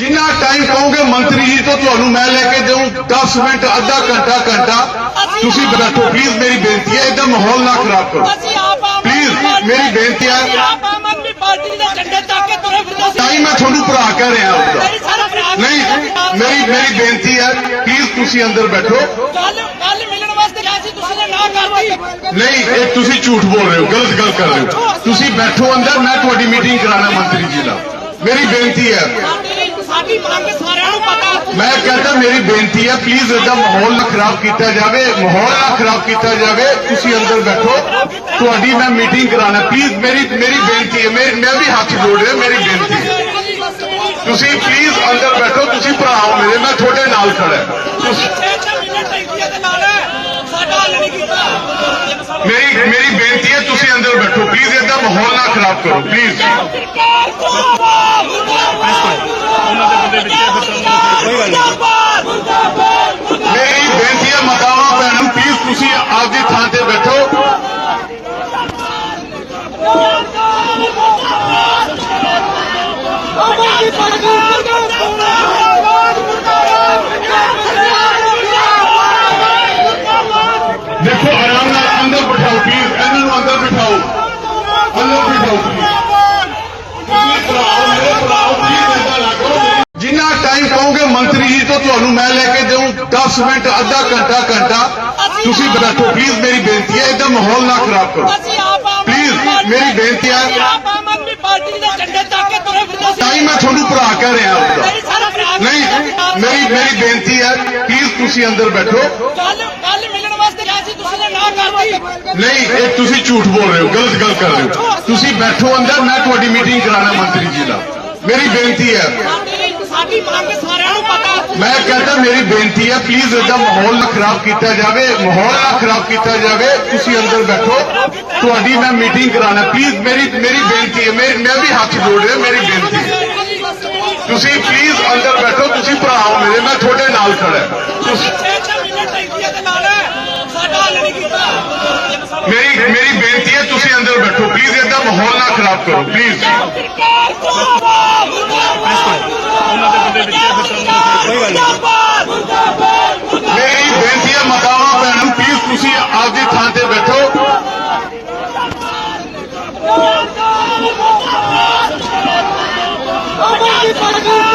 ਜਿੰਨਾ ਟਾਈਮ ਕਹੋਗੇ ਮੰਤਰੀ ਜੀ ਤੋਂ ਤੁਹਾਨੂੰ ਮੈਂ ਲੈ ਕੇ ਦੇਉਂ 10 ਮਿੰਟ ਅੱਧਾ ਘੰਟਾ ਘੰਟਾ। ਤੁਸੀਂ ਬੈਠੋ ਪਲੀਜ਼ ਮੇਰੀ ਬੇਨਤੀ ਹੈ ਇਹਦਾ ਮਾਹੌਲ ਨਾ ਖਰਾਬ ਕਰੋ। ਪਾਰਟੀ ਮੇਰੀ ਬੇਨਤੀ ਹੈ। ਹੀ ਮੈਂ ਤੁਹਾਨੂੰ ਭਰਾ ਕਹਿ ਰਿਹਾ ਹਾਂ। ਨਹੀਂ ਮੇਰੀ ਮੇਰੀ ਬੇਨਤੀ ਹੈ ਪਲੀਜ਼ ਤੁਸੀਂ ਅੰਦਰ ਬੈਠੋ। ਕੱਲ ਕੱਲ ਮਿਲਣ ਵਾਸਤੇ ਗਿਆ ਸੀ ਤੁਸੀਂ ਨੇ ਨਾ ਕਰਤੀ। ਨਹੀਂ ਇਹ ਤੁਸੀਂ ਝੂਠ ਬੋਲ ਰਹੇ ਹੋ ਗਲਤ ਗੱਲ ਕਰ ਰਹੇ ਹੋ। ਤੁਸੀਂ ਬੈਠੋ ਅੰਦਰ ਮੈਂ ਤੁਹਾਡੀ ਮੀਟਿੰਗ ਕਰਾਣਾ ਮੰਤਰੀ ਜੀ ਨਾਲ ਮੇਰੀ ਬੇਨਤੀ ਹੈ। ਸਾਡੀ ਮੰਗ ਸਾਰਿਆਂ ਨੂੰ ਪਤਾ। ਮੈਂ ਕਹਿੰਦਾ ਮੇਰੀ ਬੇਨਤੀ ਹੈ ਪਲੀਜ਼ ਇਹਦਾ ਮਾਹੌਲ ਨਾ ਖਰਾਬ ਕੀਤਾ ਜਾਵੇ, ਮਾਹੌਲ ਨਾ ਖਰਾਬ ਕੀਤਾ ਜਾਵੇ, ਤੁਸੀਂ ਅੰਦਰ ਬੈਠੋ। ਤੁਹਾਡੀ ਮੈਂ ਮੀਟਿੰਗ ਕਰਾਣਾ ਪਲੀਜ਼ ਮੇਰੀ ਮੇਰੀ ਬੇਨਤੀ ਹੈ ਮੈਂ ਵੀ ਹੱਥ ਜੋੜ ਰਿਹਾ, ਮੇਰੀ ਬੇਨਤੀ ਹੈ। ਤੁਸੀਂ ਪਲੀਜ਼ ਅੰਦਰ ਬੈਠੋ, ਤੁਸੀਂ ਭਰਾ ਹੋ ਮੇਰੇ, ਮੈਂ ਤੁਹਾਡੇ ਨਾਲ ਖੜਾ ਤੁਸੀਂ ਛੇ ਛੇ ਮਹੀਨੇ ਟੈਂਕੀਆਂ ਦੇ ਨਾਲ ਸਾਡਾ ਹੱਲ ਨਹੀਂ ਕੀਤਾ ਮੇਰੀ ਮੇਰੀ ਬੇਨਤੀ ਹੈ ਤੁਸੀਂ ਪਲੀਜ਼ ਇਹਦਾ ਮਾਹੌਲ ਨਾ ਖਰਾਬ ਕਰੋ ਪਲੀਜ਼ ਸਰਕਾਰ ਮੇਰੀ ਬੇਨਤੀ ਹੈ, ਮਾਤਾਵਾਂ, ਭੈਣਾਂ ਪਲੀਜ਼ ਤੁਸੀਂ ਆਪਦੀ ਥਾਂ ਤੇ ਬੈਠੋ। ਆਵਾਜ਼ ਪੜਦੀ ਮੁਰਦਾਬਾਦ ਦੇਖੋ ਆਰਾਮ ਨਾਲ ਅੰਦਰ ਬਿਠਾਓ ਪਲੀਜ਼ ਇਹਨਾਂ ਨੂੰ ਅੰਦਰ ਬਿਠਾਓ ਅੰਦਰ ਬਿਠਾਓ please। ਭਰਾਓ, ਮੇਰੇ ਭਰਾਓ, please ਏਦਾਂ ਨਾ ਕਰੋ। ਜਿੰਨਾ ਟਾਈਮ ਕਹੋਗੇ ਮੰਤਰੀ ਜੀ ਤੋਂ ਤੁਹਾਨੂੰ ਮੈਂ ਲੈ ਕੇ ਦੇਉਂ 10 ਮਿੰਟ ਅੱਧਾ ਘੰਟਾ ਘੰਟਾ। ਤੁਸੀਂ ਬੈਠੋ ਪਲੀਜ਼ ਮੇਰੀ ਬੇਨਤੀ ਹੈ ਇਹਦਾ ਮਾਹੌਲ ਨਾ ਖਰਾਬ ਕਰੋ। ਪਾਰਟੀ- ਮੇਰੀ ਬੇਨਤੀ ਹੈ। ਹੀ ਮੈਂ ਤੁਹਾਨੂੰ ਭਰਾ ਕਹਿ ਰਿਹਾ ਨਹੀਂ ਮੇਰੀ ਮੇਰੀ ਬੇਨਤੀ ਹੈ ਪਲੀਜ਼ ਤੁਸੀਂ ਅੰਦਰ ਬੈਠੋ। ਨਹੀਂ ਇਹ ਤੁਸੀਂ ਝੂਠ ਬੋਲ ਰਹੇ ਹੋ ਗਲਤ ਗੱਲ ਕਰ ਰਹੇ ਹੋ। ਤੁਸੀਂ ਬੈਠੋ ਅੰਦਰ ਮੈਂ ਤੁਹਾਡੀ ਮੀਟਿੰਗ ਕਰਾਣਾ ਮੰਤਰੀ ਜੀ ਨਾਲ ਮੇਰੀ ਬੇਨਤੀ ਹੈ। ਸਾਡੀ ਸਾਡੀ ਮੰਗ ਸਾਰਿਆਂ ਨੂੰ ਪਤਾ। ਮੈਂ ਕਹਿੰਦਾ ਮੇਰੀ ਬੇਨਤੀ ਹੈ ਪਲੀਜ਼ ਇਹਦਾ ਮਾਹੌਲ ਨਾ ਖਰਾਬ ਕੀਤਾ ਜਾਵੇ ਮਾਹੌਲ ਨਾ ਖਰਾਬ ਕੀਤਾ ਜਾਵੇ ਤੁਸੀਂ ਅੰਦਰ ਬੈਠੋ। ਤੁਹਾਡੀ ਮੈਂ ਮੀਟਿੰਗ ਕਰਾਣਾ ਪਲੀਜ਼ ਮੇਰੀ ਮੇਰੀ ਬੇਨਤੀ ਹੈ ਮੈਂ ਮੈਂ ਵੀ ਹੱਥ ਜੋੜ ਰਿਹਾ ਮੇਰੀ ਬੇਨਤੀ ਹੈ। ਤੁਸੀਂ ਪਲੀਜ਼ ਅੰਦਰ ਬੈਠੋ ਤੁਸੀਂ ਭਰਾ ਹੋ ਮੇਰੇ ਮੈਂ ਤੁਹਾਡੇ ਨਾਲ ਖੜਾ ਹਾਂ। ਤੁਸੀਂ ਛੇ ਛੇ ਮਹੀਨੇ ਟੈਂਕੀਆਂ ਦਾ ਮਾਹੌਲ ਨਾ ਖਰਾਬ ਕਰੋ ਪਲੀਜ਼ ਮੇਰੀ ਬੇਨਤੀ ਹੈ ਮਕਾਵਾ ਭੈਣਮ ਪਲੀਜ਼ ਤੁਸੀਂ ਆਪਦੀ ਥਾਂ ਤੇ ਬੈਠੋ। ਅਮਰ ਦੀ ਪਰਗਾਹ